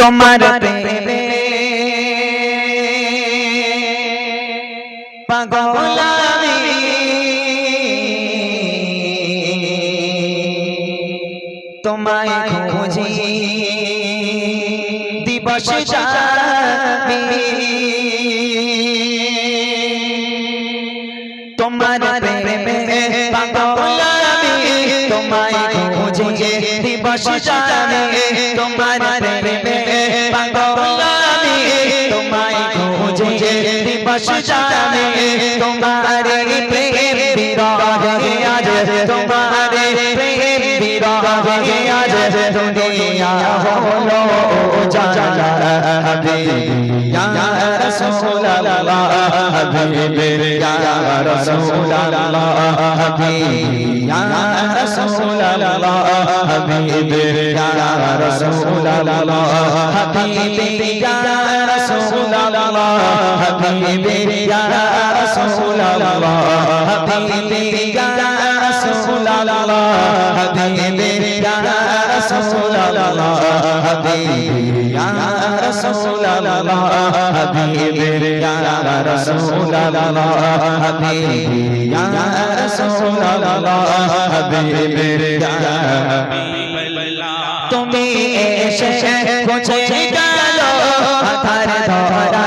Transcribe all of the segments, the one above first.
তোমার প্রেমে পাগল তোমায় খুঁজি। দিবস তোমার প্রেমে পাগল তোমায় খুঁজি। দিবস যাবে দিবস যাবে তোমার প্রেম বিরহে আজ তোমার প্রেম বিরহে আজ দুনিয়া হলো জালা হাবিবিয়া রাসূলুল্লাহ হাবিবিয়া রাসূলুল্লাহ হাবিবিয়া রাসূলুল্লাহ হাবিবিয়া রাসূলুল্লাহ হাবিবিয়া হাবিবি ইয়া রাসূলুল্লাহ, হাবিবি ইয়া রাসূলুল্লাহ, হাবিবি ইয়া রাসূলুল্লাহ, হাবিবি ইয়া রাসূলুল্লাহ, হাবিবি ইয়া রাসূলুল্লাহ, হাবিবি ইয়া রাসূলুল্লাহ, হাবিবি ইয়া তুমি এসে গোছে গেল আধার ধরা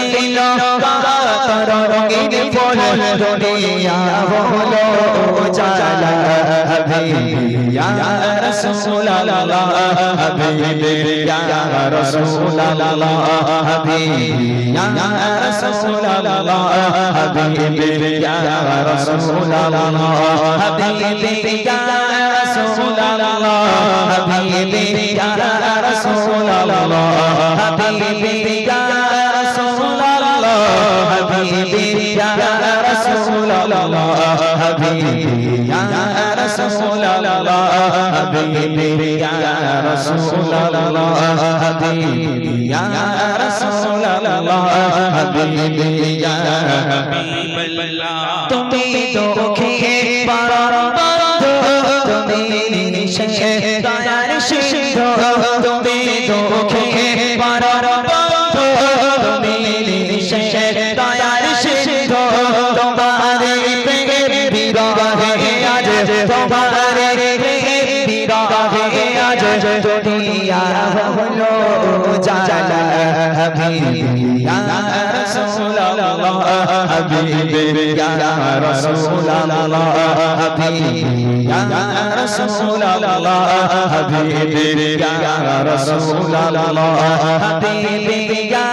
তারা রঙিন পড়ল দুনিয়া হলো জালা হাবিবি ইয়া রাসূলুল্লাহ হাবিবি ইয়া রাসূলুল্লাহ হাবিবি ইয়া রাসূলুল্লাহ হাবিবি ইয়া রাসূলুল্লাহ হাবিবি ইয়া রাসূলুল্লাহ হাবিবি ইয়া حبيبي يا رسول الله حبيبي يا رسول الله حبيبي يا رسول الله حبيبي يا رسول الله حبيبي يا حبيب الله تمہیں تو দুনিয়া হলো জালা হাবিবি ইয়া রাসূলুল্লাহ হাবিবি ইয়া রাসূলুল্লাহ হাবিবি ইয়া রাসূলুল্লাহ হাবিবি ইয়া রাসূলুল্লাহ হাবিবি ইয়া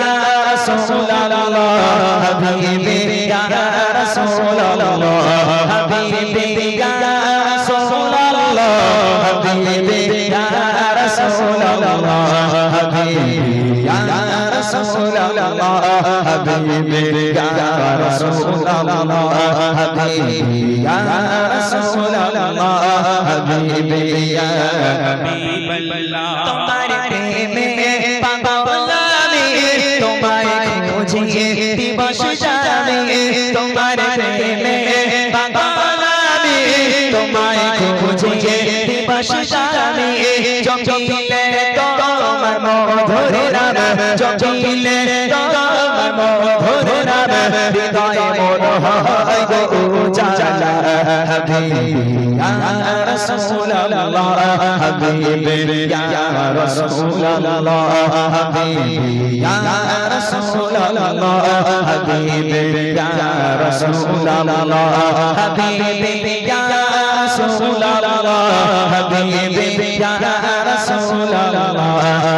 রাসূলুল্লাহ হাবিবি ইয়া রাসূলুল্লাহ হাবিবি ইয়া الله حبيبي يا رسول الله حبيبي يا رسول الله حبيبي يا رسول الله حبيبي يا حبيب الله تمہارے پریم میں پاگل میں تمہارے کھوجے دیوش جانے تمہارے پریم میں پاگل میں تمہارے کھوجے دیوش جانے جب جب জমিলে মধুরা হৃদয় মন হয় গো উজালা হাবিবি ইয়া রাসূল আল্লাহ হাবিবি ইয়া রাসূল আল্লাহ হাবিবি ইয়া রাসূল আল্লাহ হাবিবি ইয়া রাসূল আল্লাহ হাবিবি ইয়া রাসূল আল্লাহ হাবিবি ইয়া রাসূল আল্লাহ